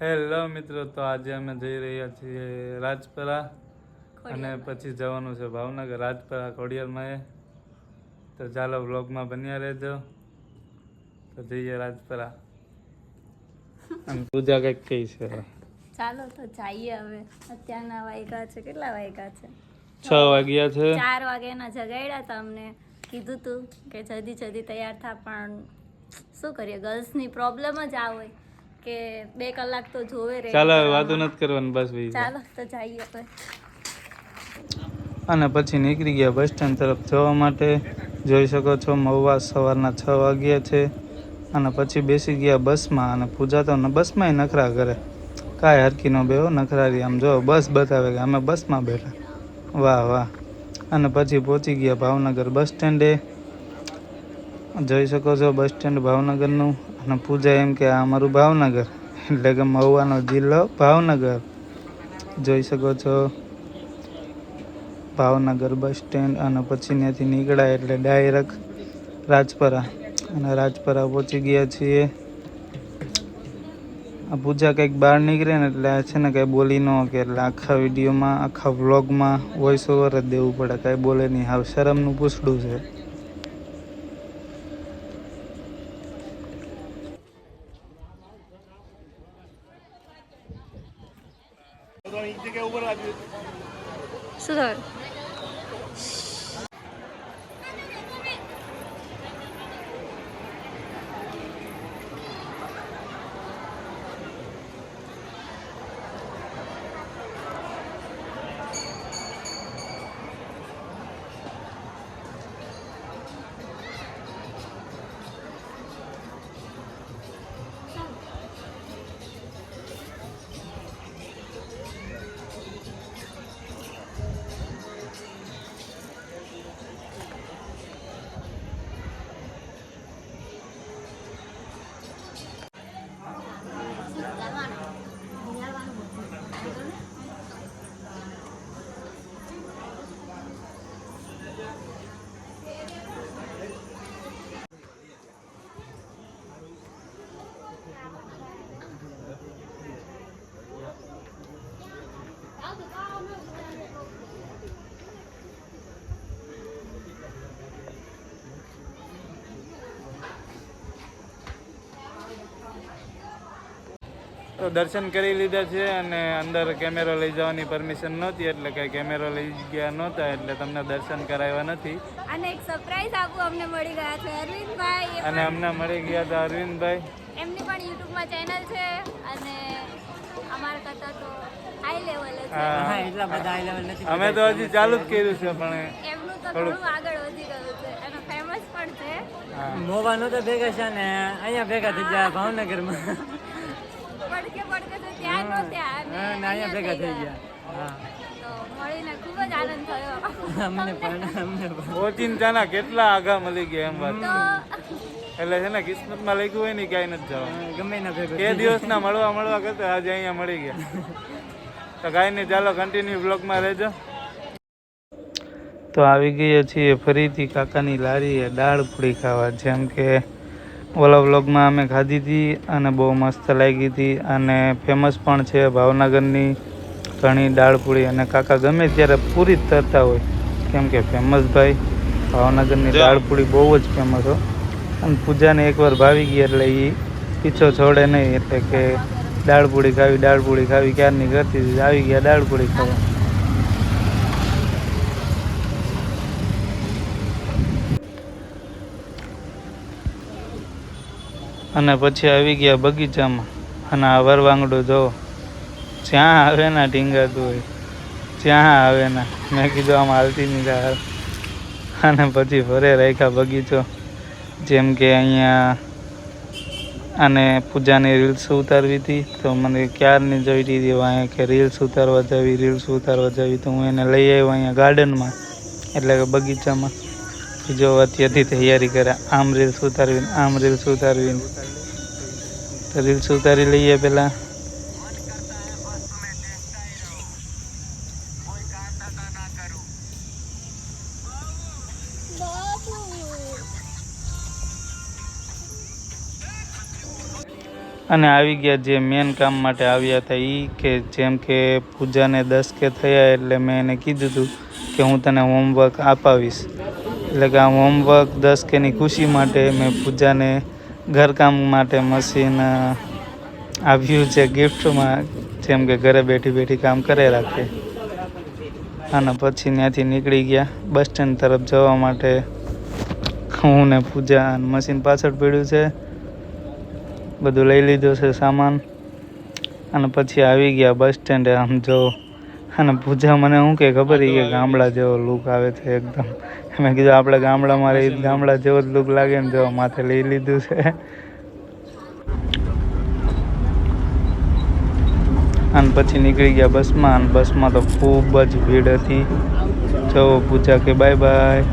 Hello મિત્રો તો આજે અમે જઈ રહ્યા છીએ રાજપરા અને પછી જવાનું છે ભાવનગર. રાજપરા ખોડિયારમાં એ. તો ચાલો વ્લોગમાં બન્યા રહેજો. તો જઈએ રાજપરા. અને પૂજા કંઈક કઈ છે. ચાલો તો જઈએ હવે. અત્યારના વાગ્યા છે. કેટલા વાગ્યા છે? છ વાગ્યા છે. ચાર વાગ્યાના જગાડ્યા તા અમને કીધું તું કે જલ્દી જલ્દી તૈયાર થા પણ શું કરીએ? ગર્લ્સની પ્રોબ્લેમ જ આ હોય. કે બે કલાક તો જોવે રે ચાલો વાતો નથી કરવાની બસ ભાઈ ચાલો તો જઈએ તો અને પછી નીકળી ગયા બસ સ્ટેન્ડ તરફ જવા માટે. જોઈ શકો છો મહુવા સવારના છ વાગ્યા છે. અને પછી બેસી ગયા બસમાં અને પૂજા તો બસમાંય નખરા કરે. કાંઈ હરકી નો બેહો નખરારી આમ જો બસ બતાવે કે અમે બસમાં બેઠા. વાહ વાહ. અને પછી પહોંચી ગયા ભાવનગર બસ સ્ટેન્ડે જોઈ શકો છો બસ સ્ટેન્ડ ભાવનગરનું અને પૂજા એમ કે આ અમારું ભાવનગર. એટલે કે મહુવાનો જિલ્લો ભાવનગર. જોઈ શકો છો ભાવનગર બસ સ્ટેન્ડ અને પછી ત્યાંથી નીકળ્યા એટલે ડાયરેક્ટ રાજપરા. અને રાજપરા પહોંચી ગયા છીએ. આ પૂજા કંઈક બહાર નીકળે ને એટલે આ છે ને કાંઈ બોલી ન કે એટલે આખા વિડીયોમાં, આખા વ્લોગમાં વોઇસ ઓવર જ દેવું પડે. કાંઈ બોલે નહીં. હાવ શરમનું પૂછડું છે. શું થયું તો દર્શન કરી લીધા છે અને અંદર કેમેરો લઈ જવાની પરમિશન નહોતી એટલે કઈ કેમેરો લઈ ગયા નહોતા એટલે તમને દર્શન કરાવ્યા નથી. અને એક સરપ્રાઈઝ આપવું અમને મળી ગયા છે અરવિંદભાઈ. અને અમને મળી ગયા હતા અરવિંદભાઈ. એમની પણ યુટ્યુબમાં ચેનલ છે અને અમારા કરતા તો હાઈ લેવલ છે. હા. એટલા બધા હાઈ લેવલ નથી. અમે તો હજી ચાલુ જ કર્યું છે પણ એમનું તો થોડું આગળ વધી ગયું છે અને ફેમસ પણ છે. હા. મોવાનું તો ભેગા છે ને અહીંયા ભેગા થઈ ગયા ભાવનગરમાં. ત્યાં નો ત્યાં અહીંયા ભેગા થઈ ગયા. મળીને ખૂબ જ આનંદ થયો. અમને પણ અમને ઓચિંતાના કેટલા આગા મળી ગયા એમ વાત એટલે છે ને કિસ્મતમાં લખ્યું હોય ને ક્યાંય નથી જવા ગમે ના ભેગો કે દિવસના મળવા મળવા કરતા આજે અહીંયા મળી ગયા. તો કાંઈ નહીં ચાલો કન્ટિન્યુ બ્લોગમાં રહેજો. તો આવી ગયા છીએ ફરીથી કાકાની લારીએ દાળ પૂરી ખાવા જેમ કે ઓલા વ્લોગમાં અમે ખાધી હતી અને બહુ મસ્ત લાગી હતી. અને ફેમસ પણ છે ભાવનગરની ઘણી દાળપૂરી અને કાકા ગમે ત્યારે પૂરી જ તરતા હોય. કેમ કે ફેમસ ભાઈ ભાવનગરની દાળપૂરી બહુ જ ફેમસ હો. અને પૂજાને એકવાર ભાવી ગઈ એટલે એ પીછો છોડે નહીં. એટલે કે દાળપૂરી ખાવી દાળપૂરી ખાવી ક્યારની કરતી હતી આવી ગયા દાળપૂરી ખાવા. અને પછી આવી ગયા બગીચામાં. અને આ વરવાંગડું જો જ્યાં આવે ના ઢીંગાતું હોય જ્યાં આવે ના. મેં કીધું આમ હાલતી નહીં હાલ. અને પછી ફરે રાખ્યા બગીચો. જેમ કે અહીંયા અને પૂજાની રીલ્સ ઉતારવી હતી. તો મને ક્યારની જોઈતી હતી અહીંયા કે રીલ્સ ઉતારવા જવી, રીલ્સ ઉતારવા જવી. તો હું એને લઈ આવ્યો અહીંયા ગાર્ડનમાં એટલે કે બગીચામાં. જો અત્યારથી તૈયારી કરે, આમ રીલ્સ ઉતારવી આમ રીલ્સ ઉતારવી ને. તો રીલ્સ ઉતારી લઈએ પહેલાં અને આવી ગયા જે મેન કામ માટે આવ્યા હતા એ કે જેમ કે પૂજાને દસ કે થયા એટલે મેં એને કીધું હતું કે હું તને હોમવર્ક અપાવીશ એટલે કે આ હોમવર્ક દસ કેની ખુશી માટે મેં પૂજાને ઘરકામ માટે મશીન આવ્યું છે ગિફ્ટમાં, જેમ કે ઘરે બેઠી બેઠી કામ કરે રાખે. અને પછી ત્યાંથી નીકળી ગયા બસ સ્ટેન્ડ તરફ જવા માટે. હું ને પૂજા મશીન પાછળ પડ્યું છે. બધું લઈ લીધું છે સામાન. અને પછી આવી ગયા બસ સ્ટેન્ડે આમ જો અને પૂજા મને શું કે ખબર કે ગામડા જેવો લુક આવે છે એકદમ. મેં કીધું આપણે ગામડામાં રહી ગામડા જેવો જ લુક લાગે ને જો માથે લઈ લીધું છે. અને પછી નીકળી ગયા બસમાં અને બસમાં તો ખૂબ જ ભીડ હતી. જો પૂજા કે બાય બાય